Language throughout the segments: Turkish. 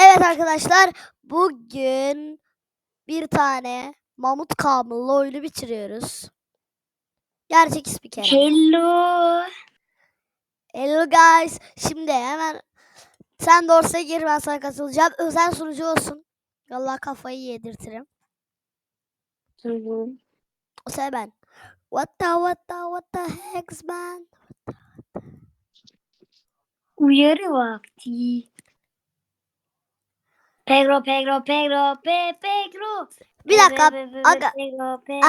Evet arkadaşlar bugün bir tane Mamut Kamil'le oyunu bitiriyoruz. Gerçek ismi Kerem. Hello. Hello guys. Şimdi hemen sen Dorsa'ya gir ben sana katılacağım. Özel sunucu olsun. Allah kafayı yedirtirim. Tamam. O sefer ben. What the what the what the heck man? Uyarı vakti. Pedro, Pedro, Pedro, Pe, Pedro. Bir dakika, aga.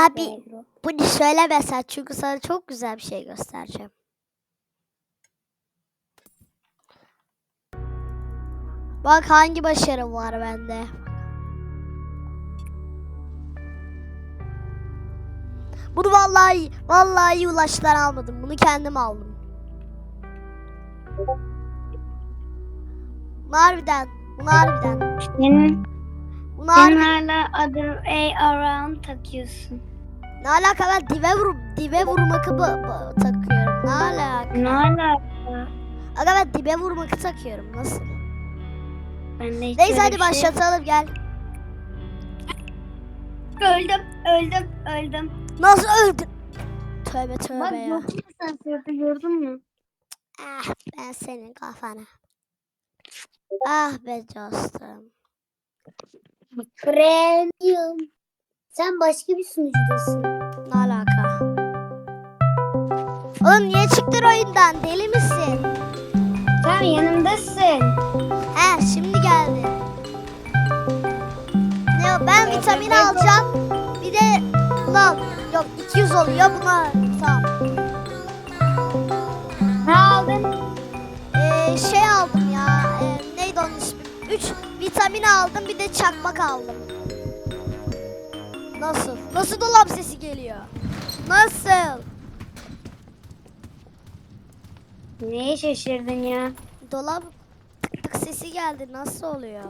Abi. Bunu söylemesen çünkü sana çok güzel bir şey göstereceğim. Bak hangi başarım var bende. Bunu vallahi vallahi ulaştan almadım. Bunu kendim aldım. Harbiden. Bunu harbiden. Senin, Bunu sen harbiden. hala other way around takıyorsun. Ne alaka ben dibe vur dibe vurmakı bu- bu- takıyorum. Ne alaka? Ne alaka? Aga ben dibe vurmakı takıyorum. Nasıl? Ben de hiç Neyse öyle hadi bir şey- başlatalım gel. Öldüm, öldüm, öldüm. Nasıl öldün? Tövbe Bak tövbe ya. yok sen gördün mü? Ah ben senin kafana. Ah be dostum. Premium. Sen başka bir sunucudasın. Ne alaka? Oğlum niye çıktın oyundan? Deli misin? Sen yanımdasın. He şimdi geldi. Ne o? Ben vitamin alacağım. Bir de al. Yok 200 oluyor buna. 3 vitamin aldım bir de çakmak aldım. Nasıl? Nasıl dolap sesi geliyor? Nasıl? Neye şaşırdın ya? Dolap tık tık sesi geldi. Nasıl oluyor?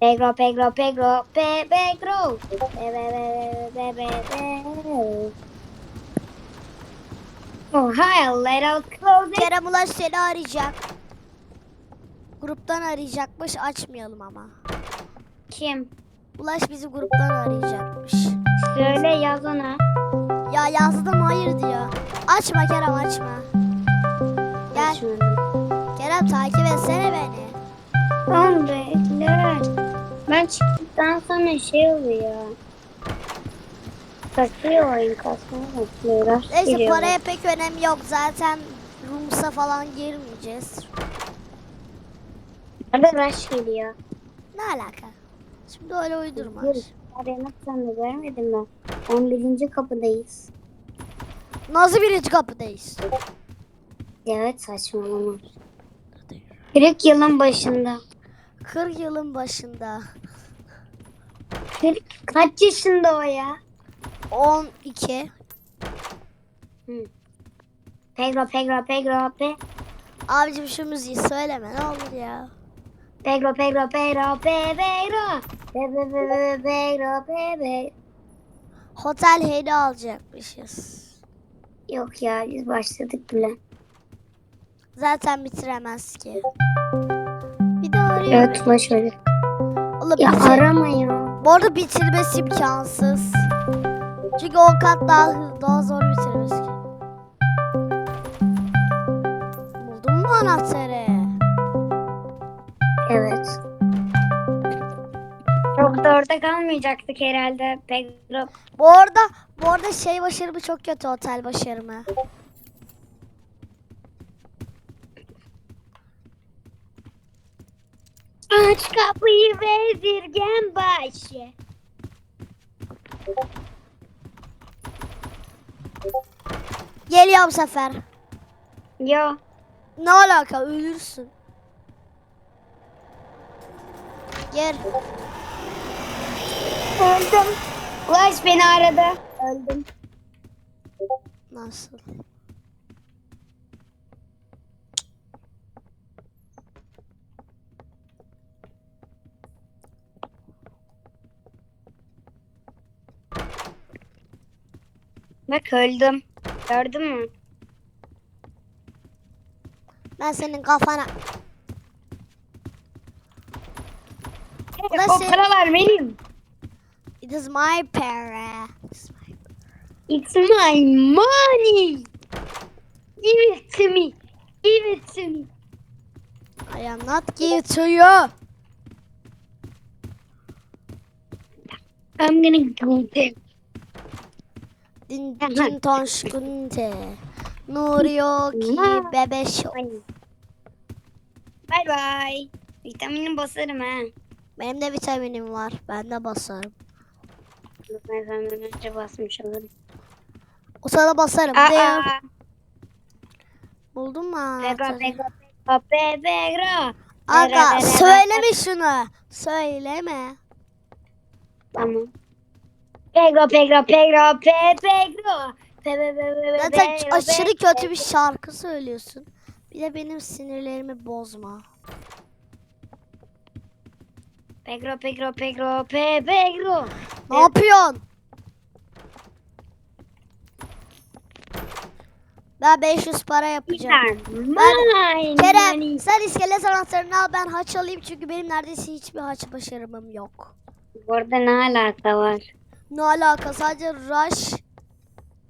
Pegro, Pegro, Pegro, Pe, Pegro. Pe, pe, pe, pe, pe, pe. Oh, hi, little closet. Kerem Ulaş seni arayacak. Gruptan arayacakmış. Açmayalım ama. Kim? Ulaş bizi gruptan arayacakmış. Söyle yaz ona. Ya yazdım hayır diyor. Açma Kerem açma. Gel Açmadım. Kerem takip etsene beni. Tamam bekle. Ben çıktıktan sonra şey oluyor. Kasıyor oyun kasmaya başlıyor. Neyse paraya pek önemi yok. Zaten Rums'a falan girmeyeceğiz. Arada rush geliyor. Ne alaka? Şimdi öyle uydurma. Yürü. Araya sen de görmedin mi? 11. kapıdayız. Nasıl birinci kapıdayız? Evet saçmalama. 40 yılın başında. 40 yılın başında. 40 kaç yaşında o ya? 12. Pedro, Pedro, Pedro, Pe, Abicim şu müziği söyleme ne olur ya. Pedro, Pedro, Pedro, Pe, Pedro. Pe, pe, pe, pe, Pedro, Pe, Pe. Hotel hedi alacakmışız. Yok ya biz başladık bile. Zaten bitiremez ki. Bir de arıyor. Evet ver. Oğlum Ya bitir- arama ya. Bu arada bitirmesi imkansız. Çünkü o kat daha daha zor bitirmesi ki. Buldun mu anahtarı? Evet. Çok da orada kalmayacaktık herhalde Pedro. Bu arada bu arada şey başarımı çok kötü otel başarımı. Aç kapıyı vezirgen başı. Geliyor bu sefer. Yo. Ne alaka ölürsün. Gel. Öldüm. Ulaş beni aradı. Öldüm. Nasıl? Bak öldüm. Gördün mü? Ben senin kafana. Da o şey- paralar benim. It is my para. It's my- It's my money. Give it to me. Give it to me. I am not give to you. I'm gonna go there. Din Aha. din ton şkunte. Nur yok ki bebeş yok. Bye bye. Vitamini basarım ha. Benim de vitaminim var. Ben de basarım. Ben senden önce basmış olurum. O sana basarım. Değil. Aa, Buldun mu anahtarı? pego pego pego. Aga söyleme şunu. Söyleme. Tamam. Pego pego pego pe pego. Pe pe pe pe Zaten pego, aşırı kötü bir şarkı söylüyorsun. Bir de benim sinirlerimi bozma. Pegro pegro pegro pe pegro. Ne yapıyorsun? Ben 500 para yapacağım. Mine Kerem sen iskelet anahtarını al ben haç alayım çünkü benim neredeyse hiçbir haç başarımım yok. Burada ne alaka var? Ne alaka sadece rush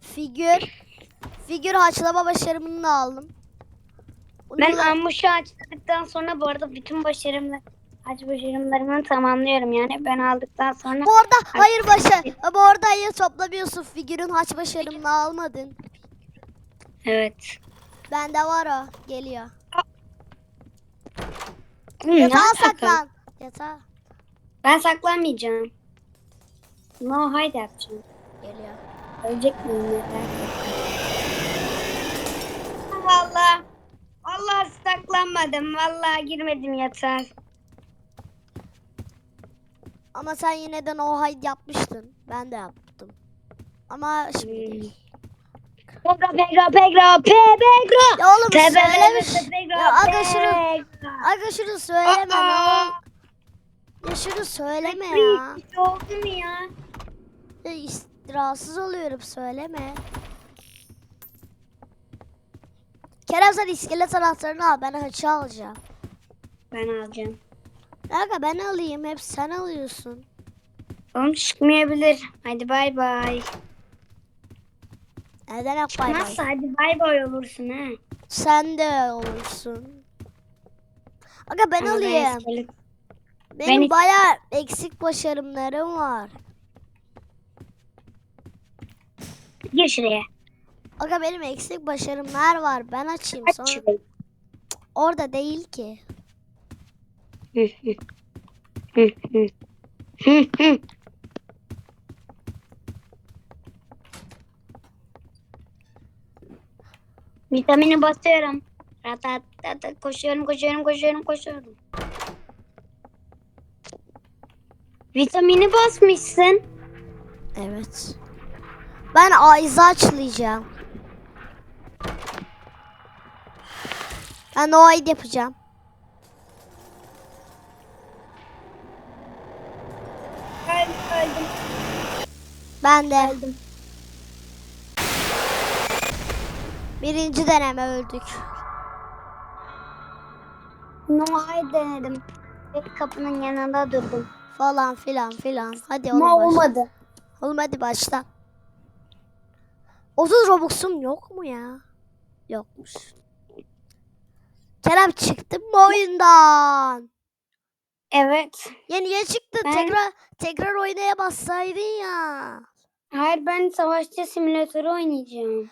figür figür haçlama başarımını da aldım. Ben ambuşu açtıktan sonra bu arada bütün başarımlar aç başarımlarımı tamamlıyorum yani ben aldıktan sonra Bu arada hayır başa bu arada hayır toplamıyorsun figürün haç başarımını almadın. evet. Bende var o geliyor. Hı, Yatağa saklan. Yatağa Ben saklanmayacağım. No hide yapacağım. geliyor. Ölecek miyim merak ettim. Valla. Allah saklanmadım. Vallahi girmedim yatağa. Ama sen yine de no hide yapmıştın. Ben de yaptım. Ama şimdi Hmm. değil. Pegro pegro pegro pe pegro. Ya oğlum Pe- pe- söylemiş. Ya aga şunu, aga şunu söyleme ne Aa. Ya şunu söyleme ya. Oldu mu ya? İs- rahatsız oluyorum söyleme. Kerem sen iskelet anahtarını al ben haçı alacağım. Ben alacağım. Aga ben alayım hep sen alıyorsun. Oğlum çıkmayabilir. Hadi bay bay. Neden hep bay bay? Nasıl hadi bay bay olursun ha. Sen de olursun. Aga ben Ama alayım. iskelet- Benim Ben- bayağı eksik başarımlarım var. Gir şuraya. Aga benim eksik başarımlar var. Ben açayım Aç sonra. şurayı. Orada değil ki. Vitamini basıyorum. Ratat, ratat, koşuyorum, koşuyorum, koşuyorum, koşuyorum. Vitamini basmışsın. Evet. Ben Ayza açlayacağım. Ben o ayı yapacağım. Öldüm, öldüm, Ben de. öldüm. Birinci deneme öldük. No hay denedim. Bir kapının yanında durdum. Falan filan filan. Hadi oğlum Ama başla. olmadı. Oğlum hadi başla. 30 Robux'um yok mu ya? Yokmuş. Kerem çıktın mı oyundan? Evet. Ya niye çıktın? Ben- Tekrar tekrar oynaya bassaydın ya. Hayır ben savaşçı simülatörü oynayacağım.